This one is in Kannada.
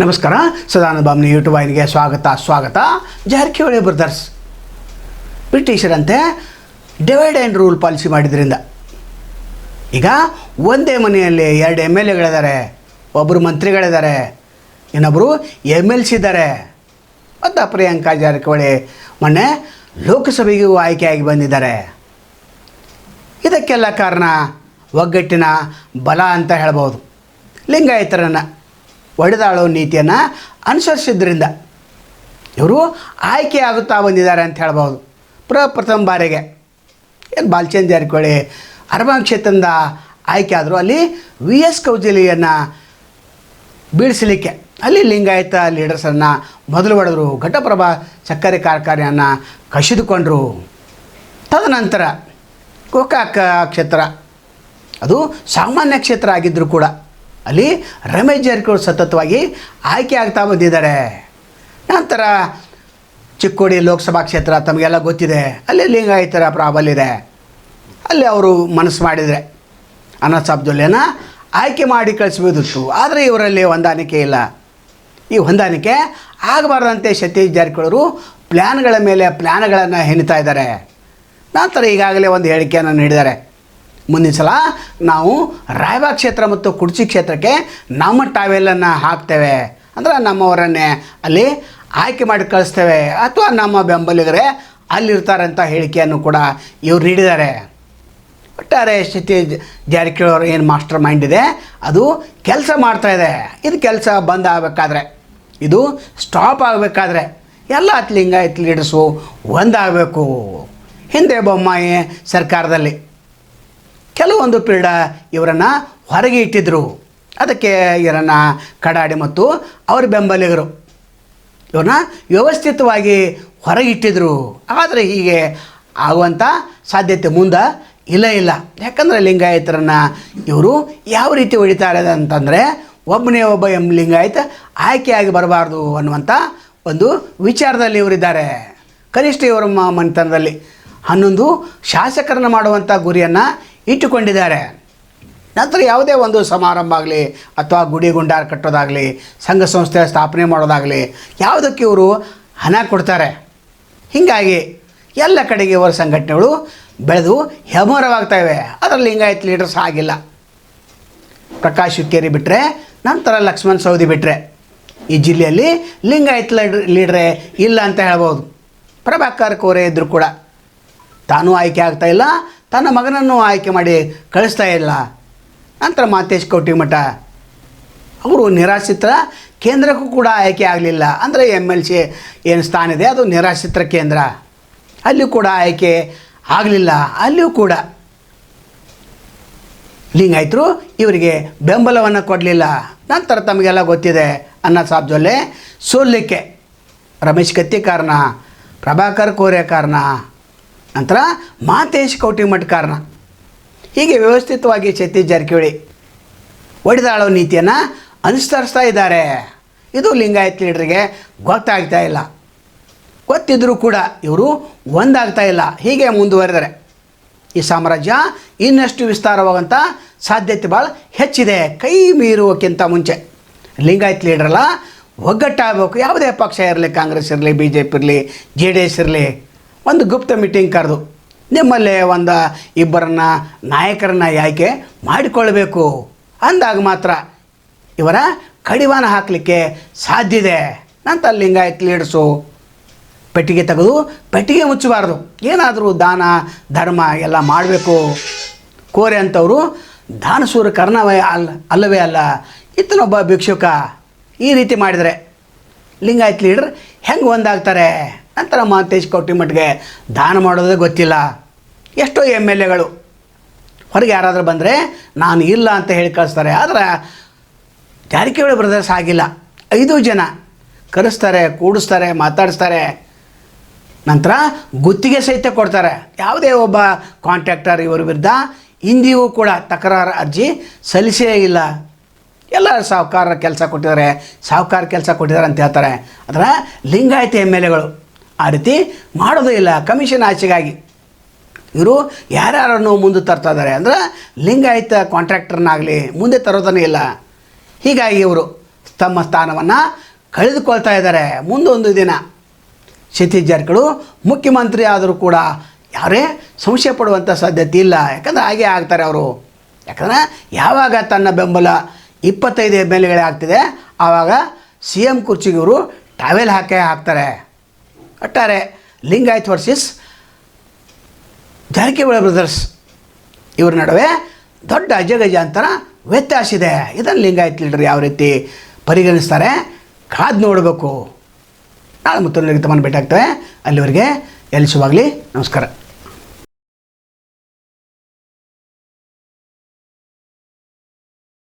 ನಮಸ್ಕಾರ ಸದಾನಂದ ಬಾಮ್ನಿ ಯೂಟ್ಯೂಬ್ ವಾಹಿನಿಗೆ ಸ್ವಾಗತ ಸ್ವಾಗತ. ಜಾರಕಿಹೊಳಿ ಬ್ರದರ್ಸ್ ಬ್ರಿಟಿಷರಂತೆ ಡಿವೈಡ್ ಆ್ಯಂಡ್ ರೂಲ್ ಪಾಲಿಸಿ ಮಾಡಿದ್ರಿಂದ. ಈಗ ಒಂದೇ ಮನೆಯಲ್ಲಿ ಎರಡು ಎಂ ಎಲ್ ಎಗಳಿದ್ದಾರೆ ಒಬ್ಬರು ಮಂತ್ರಿಗಳಿದ್ದಾರೆ ಇನ್ನೊಬ್ಬರು ಎಂ ಎಲ್ ಸಿ ಇದ್ದಾರೆ. ಮತ್ತು ಪ್ರಿಯಾಂಕಾ ಜಾರಕಿಹೊಳಿ ಮೊನ್ನೆ ಲೋಕಸಭೆಗೂ ಆಯ್ಕೆಯಾಗಿ ಬಂದಿದ್ದಾರೆ. ಇದಕ್ಕೆಲ್ಲ ಕಾರಣ ಒಗ್ಗಟ್ಟಿನ ಬಲ ಅಂತ ಹೇಳ್ಬೋದು. ಲಿಂಗಾಯತರನ್ನು ಒಡೆದಾಳೋ ನೀತಿಯನ್ನು ಅನುಸರಿಸಿದ್ರಿಂದ ಇವರು ಆಯ್ಕೆ ಆಗುತ್ತಾ ಬಂದಿದ್ದಾರೆ ಅಂತ ಹೇಳ್ಬೋದು ಪ್ರಪ್ರಥಮ ಬಾರಿಗೆ ಏನು ಬಾಲಚಂದ್ ಜಾರಕಿಹೊಳಿ ಅರಮಾನ್ ಕ್ಷೇತ್ರದಿಂದ ಆಯ್ಕೆ ಆದರು ಅಲ್ಲಿ ವಿ ಎಸ್ ಕೌಜಲಿಯನ್ನು ಬೀಳಿಸಲಿಕ್ಕೆ ಅಲ್ಲಿ ಲಿಂಗಾಯತ ಲೀಡರ್ಸನ್ನು ಮೊದಲು ಹೊಡೆದ್ರು, ಘಟಪ್ರಭಾ ಸಕ್ಕರೆ ಕಾರ್ಖಾನೆಯನ್ನು ಕಸಿದುಕೊಂಡರು. ತದನಂತರ ಗೋಕಾಕ ಕ್ಷೇತ್ರ, ಅದು ಸಾಮಾನ್ಯ ಕ್ಷೇತ್ರ ಆಗಿದ್ದರೂ ಕೂಡ ಅಲ್ಲಿ ರಮೇಶ್ ಜಾರಕಿಹೊಳಿ ಸತತವಾಗಿ ಆಯ್ಕೆ ಆಗ್ತಾ ಬಂದಿದ್ದಾರೆ. ನಂತರ ಚಿಕ್ಕೋಡಿ ಲೋಕಸಭಾ ಕ್ಷೇತ್ರ ತಮಗೆಲ್ಲ ಗೊತ್ತಿದೆ. ಅಲ್ಲಿ ಲಿಂಗಾಯತರ ಪ್ರಾಬಲ್ಯ ಇದೆ. ಅಲ್ಲಿ ಅವರು ಮನಸ್ಸು ಮಾಡಿದರೆ ಅನಸ್ ಅಬ್ದುಲ್ಲೇನ ಆಯ್ಕೆ ಮಾಡಿ ಕಳಿಸ್ಬೋದಿತ್ತು. ಆದರೆ ಇವರಲ್ಲಿ ಹೊಂದಾಣಿಕೆ ಇಲ್ಲ. ಈ ಹೊಂದಾಣಿಕೆ ಆಗಬಾರ್ದಂತೆ ಸತೀಶ್ ಜಾರಕಿಹೊಳರು ಪ್ಲ್ಯಾನ್ಗಳ ಮೇಲೆ ಪ್ಲ್ಯಾನ್ಗಳನ್ನು ಹೆಣಿತಾ ಇದ್ದಾರೆ. ನಂತರ ಈಗಾಗಲೇ ಒಂದು ಹೇಳಿಕೆಯನ್ನು ನೀಡಿದ್ದಾರೆ. ಮುಂದಿನ ಸಲ ನಾವು ರಾಯಬಾಗ್ ಕ್ಷೇತ್ರ ಮತ್ತು ಕುಡ್ಚಿ ಕ್ಷೇತ್ರಕ್ಕೆ ನಮ್ಮ ಟಾವೆಲನ್ನು ಹಾಕ್ತೇವೆ. ಅಂದರೆ ನಮ್ಮವರನ್ನೇ ಅಲ್ಲಿ ಆಯ್ಕೆ ಮಾಡಿ ಕಳಿಸ್ತೇವೆ. ಅಥವಾ ನಮ್ಮ ಬೆಂಬಲಿಗರೇ ಅಂತ ಹೇಳಿಕೆಯನ್ನು ಕೂಡ ಇವ್ರು ನೀಡಿದ್ದಾರೆ. ಒಟ್ಟಾರೆ ಸತೀಶ್ ಜಾರಕಿಹೊಳಿ ಏನು ಮಾಸ್ಟರ್ ಮೈಂಡ್ ಇದೆ, ಅದು ಕೆಲಸ ಮಾಡ್ತಾ ಇದೆ. ಇದು ಕೆಲಸ ಬಂದ್ ಆಗಬೇಕಾದ್ರೆ, ಇದು ಸ್ಟಾಪ್ ಆಗಬೇಕಾದ್ರೆ ಎಲ್ಲ ಲಿಂಗಾಯತ್ ಲೀಡರ್ಸು ಒಂದಾಗಬೇಕು. ಹಿಂದೆ ಬೊಮ್ಮಾಯಿ ಸರ್ಕಾರದಲ್ಲಿ ಕೆಲವೊಂದು ಪೀರಿಯಡ ಇವರನ್ನು ಹೊರಗೆ ಇಟ್ಟಿದ್ದರು ಅದಕ್ಕೆ ಇವರನ್ನು ಕಡಾಡಿ ಮತ್ತು ಅವರ ಬೆಂಬಲಿಗರು ಇವ್ರನ್ನ ವ್ಯವಸ್ಥಿತವಾಗಿ ಹೊರಗಿಟ್ಟಿದ್ರು ಆದರೆ ಹೀಗೆ ಆಗುವಂಥ ಸಾಧ್ಯತೆ ಮುಂದೆ ಇಲ್ಲ ಇಲ್ಲ. ಯಾಕಂದರೆ ಲಿಂಗಾಯತರನ್ನು ಇವರು ಯಾವ ರೀತಿ ಹೊಡಿತಾರೆ ಅಂತಂದರೆ ಒಬ್ಬನೇ ಒಬ್ಬ ಎಂ ಲಿಂಗಾಯತ ಆಯ್ಕೆಯಾಗಿ ಬರಬಾರ್ದು ಅನ್ನುವಂಥ ಒಂದು ವಿಚಾರದಲ್ಲಿ ಇವರಿದ್ದಾರೆ ಕನಿಷ್ಠ ಇವರ ಮನೆತನದಲ್ಲಿ ಹನ್ನೊಂದು ಶಾಸಕರನ್ನು ಮಾಡುವಂಥ ಗುರಿಯನ್ನು ಇಟ್ಟುಕೊಂಡಿದ್ದಾರೆ. ನಂತರ ಯಾವುದೇ ಒಂದು ಸಮಾರಂಭ ಆಗಲಿ ಅಥವಾ ಗುಡಿ ಗುಂಡಾರ ಕಟ್ಟೋದಾಗಲಿ, ಸಂಘ ಸಂಸ್ಥೆ ಸ್ಥಾಪನೆ ಮಾಡೋದಾಗಲಿ, ಯಾವುದಕ್ಕೆ ಇವರು ಹಣ ಕೊಡ್ತಾರೆ. ಹೀಗಾಗಿ ಎಲ್ಲ ಕಡೆಗೆ ಇವರ ಸಂಘಟನೆಗಳು ಬೆಳೆದು ಹೆಮ್ಮರವಾಗ್ತಾಯಿವೆ ಅದರಲ್ಲಿ ಲಿಂಗಾಯತ್ ಲೀಡರ್ಸ್ ಆಗಿಲ್ಲ. ಪ್ರಕಾಶ್ ಹುಕ್ಕೇರಿ ಬಿಟ್ಟರೆ ನಂತರ ಲಕ್ಷ್ಮಣ್ ಸೌದಿ ಬಿಟ್ಟರೆ ಈ ಜಿಲ್ಲೆಯಲ್ಲಿ ಲಿಂಗಾಯತ್ ಲೀಡ್ರ್ ಇಲ್ಲ ಅಂತ ಹೇಳ್ಬೋದು. ಪ್ರಭಾಕರ್ ಕೋರೆ ಇದ್ದರೂ ಕೂಡ. ತಾನೂ ಆಯ್ಕೆ ಆಗ್ತಾ ತನ್ನ ಮಗನನ್ನು ಆಯ್ಕೆ ಮಾಡಿ ಕಳಿಸ್ತಾ ಇಲ್ಲ. ನಂತರ ಮಾತೇಶ್ ಕೌಟಿಮಠ, ಅವರು ನಿರಾಶ್ರಿತರ ಕೇಂದ್ರಕ್ಕೂ ಕೂಡ ಆಯ್ಕೆ ಆಗಲಿಲ್ಲ. ಅಂದರೆ ಎಂ ಎಲ್ ಸಿ ಏನು ಸ್ಥಾನ ಇದೆ, ಅದು ನಿರಾಶ್ರಿತರ ಕೇಂದ್ರ. ಅಲ್ಲಿಯೂ ಕೂಡ ಆಯ್ಕೆ ಆಗಲಿಲ್ಲ ಅಲ್ಲಿಯೂ ಕೂಡ. ಲಿಂಗಾಯಿತರು ಇವರಿಗೆ ಬೆಂಬಲವನ್ನು ಕೊಡಲಿಲ್ಲ. ನಂತರ ತಮಗೆಲ್ಲ ಗೊತ್ತಿದೆ, ಅನ್ನ ಸಾಬ್ ಜೊಲ್ಲೆ ಸೋಲಿಕ್ಕೆ ರಮೇಶ್ ಕತ್ತಿ ಕಾರಣ, ಪ್ರಭಾಕರ್ ಕೋರೆ ಕಾರಣ. ನಂತರ ಮಾತೇಶ್ ಕೌಟಿಮಠ್ ಕಾರಣ ಹೀಗೆ ವ್ಯವಸ್ಥಿತವಾಗಿ ಸತೀಶ್ ಜಾರಕಿಹೊಳಿ ಒಡೆದಾಳೋ ನೀತಿಯನ್ನು ಅನುಸರಿಸ್ತಾ ಇದ್ದಾರೆ. ಇದು ಲಿಂಗಾಯತ್ ಲೀಡ್ರಿಗೆ ಗೊತ್ತಾಗ್ತಾ ಇಲ್ಲ. ಗೊತ್ತಿದ್ದರೂ ಕೂಡ ಇವರು ಒಂದಾಗ್ತಾ ಇಲ್ಲ. ಹೀಗೆ ಮುಂದುವರೆದರೆ ಈ ಸಾಮ್ರಾಜ್ಯ ಇನ್ನಷ್ಟು ವಿಸ್ತಾರವಾಗುವಂಥ ಸಾಧ್ಯತೆ ಭಾಳ ಹೆಚ್ಚಿದೆ. ಕೈ ಮೀರುವಕ್ಕಿಂತ ಮುಂಚೆ ಲಿಂಗಾಯತ್ ಲೀಡ್ರಲ್ಲ ಒಗ್ಗಟ್ಟಾಗಬೇಕು. ಯಾವುದೇ ಪಕ್ಷ ಇರಲಿ, ಕಾಂಗ್ರೆಸ್ ಇರಲಿ ಬಿ ಜೆ ಪಿ ಇರಲಿ, ಜೆ ಡಿ ಎಸ್ ಇರಲಿ ಒಂದು ಗುಪ್ತ ಮೀಟಿಂಗ್ ಕರೆದು ನಿಮ್ಮಲ್ಲೇ ಒಂದು ಇಬ್ಬರನ್ನ ನಾಯಕರನ್ನ ಆಯ್ಕೆ ಮಾಡಿಕೊಳ್ಬೇಕು. ಅಂದಾಗ ಮಾತ್ರ ಇವರ ಕಡಿವಾಣ ಹಾಕಲಿಕ್ಕೆ ಸಾಧ್ಯ ಇದೆ. ನಂತ ಲಿಂಗಾಯತ್ ಲೀಡ್ಸು ಪೆಟ್ಟಿಗೆ ತೆಗೆದು ಪೆಟ್ಟಿಗೆ ಮುಚ್ಚಬಾರ್ದು. ಏನಾದರೂ ದಾನ, ಧರ್ಮ ಎಲ್ಲ ಮಾಡಬೇಕು. ಕೋರೆ ಅಂಥವರು ದಾನಸೂರ ಕರ್ಣವೇ ಅಲ್ಲ, ಅಲ್ಲವೇ ಅಲ್ಲ. ಇತ್ತನೊಬ್ಬ ಭಿಕ್ಷುಕ ಈ ರೀತಿ ಮಾಡಿದರೆ ಲಿಂಗಾಯತ್ ಲೀಡರ್ ಹೆಂಗೆ ಒಂದಾಗ್ತಾರೆ? ನಂತರ ಮಾತೇಶ್ ಕೌಟಿಮಠ್ಗೆ ದಾನ ಮಾಡೋದೇ ಗೊತ್ತಿಲ್ಲ. ಎಷ್ಟೋ ಎಂ ಎಲ್ ಎಗಳು. ಹೊರಗೆ ಯಾರಾದರೂ ಬಂದರೆ, ನಾನು ಇಲ್ಲ ಅಂತ ಹೇಳಿ ಕಳಿಸ್ತಾರೆ. ಆದರೆ, ಜಾರಕಿಹೊಳಿ ಬ್ರದರ್ಸ್ ಆಗಿಲ್ಲ. ಐದು ಜನ ಕರೆಸ್ತಾರೆ, ಕೂಡಿಸ್ತಾರೆ, ಮಾತಾಡಿಸ್ತಾರೆ. ನಂತರ ಗುತ್ತಿಗೆ ಸಹಿತ ಕೊಡ್ತಾರೆ. ಯಾವುದೇ ಒಬ್ಬ ಕಾಂಟ್ರಾಕ್ಟರ್ ಇವರ ವಿರುದ್ಧ ಇಂದಿಗೂ ಕೂಡ ತಕರಾರು ಅರ್ಜಿ ಸಲ್ಲಿಸೇ ಇಲ್ಲ. ಎಲ್ಲ ಸಾಹುಕಾರ ಕೆಲಸ ಕೊಟ್ಟಿದ್ದಾರೆ ಸಾಹುಕಾರ ಕೆಲಸ ಕೊಟ್ಟಿದ್ದಾರೆ ಅಂತ ಹೇಳ್ತಾರೆ. ಅದರ ಲಿಂಗಾಯತ ಎಂ ಎಲ್ ಎಗಳು ಆ ರೀತಿ ಮಾಡೋದೇ ಇಲ್ಲ. ಕಮಿಷನ್ ಆಚೆಗಾಗಿ. ಇವರು ಯಾರ್ಯಾರನ್ನು ಮುಂದೆ ತರ್ತಾ ಇದ್ದಾರೆ ಅಂದರೆ ಲಿಂಗಾಯಿತ ಕಾಂಟ್ರಾಕ್ಟರ್ನಾಗಲಿ ಮುಂದೆ ತರೋದನ್ನೇ ಇಲ್ಲ. ಹೀಗಾಗಿ ಇವರು ತಮ್ಮ ಸ್ಥಾನವನ್ನು ಕಳೆದುಕೊಳ್ತಾ ಇದ್ದಾರೆ ಮುಂದೊಂದು ದಿನ ಸತೀಶ್ ಜಾರಕಿಹೊಳಿ ಮುಖ್ಯಮಂತ್ರಿ ಆದರೂ ಕೂಡ ಯಾರೇ ಸಂಶಯ ಪಡುವಂಥ ಸಾಧ್ಯತೆ ಇಲ್ಲ. ಯಾಕಂದರೆ ಹಾಗೆ ಆಗ್ತಾರೆ ಅವರು. ಯಾಕಂದರೆ ಯಾವಾಗ ತನ್ನ ಬೆಂಬಲ ಇಪ್ಪತ್ತೈದು ಎಂ ಆಗ್ತಿದೆ, ಆವಾಗ ಸಿ ಎಂ ಕುರ್ಚಿಗೆ ಇವರು ಟಾವೆಲ್ ಹಾಕೇ ಹಾಕ್ತಾರೆ. ಒಟ್ಟಾರೆ ಲಿಂಗಾಯತ್ ವರ್ಸಸ್, ಜಾರಕಿಹೊಳಿ ಬ್ರದರ್ಸ್, ಇವ್ರ ನಡುವೆ ದೊಡ್ಡ ಅಜಗಜಾಂತರ ವ್ಯತ್ಯಾಸ ಇದೆ. ಇದನ್ನು ಲಿಂಗಾಯತ್ ಲೀಡರ್ ಯಾವ ರೀತಿ ಪರಿಗಣಿಸ್ತಾರೆ? ಕಾದು ನೋಡಬೇಕು. ನಾಳೆ ಮತ್ತೊಂದು ತಮ್ಮನ್ನು ಭೇಟಿ ಆಗ್ತೇವೆ. ಅಲ್ಲಿವರೆಗೆ ಎಲ್ಲಿಸುವಾಗಲಿ ನಮಸ್ಕಾರ.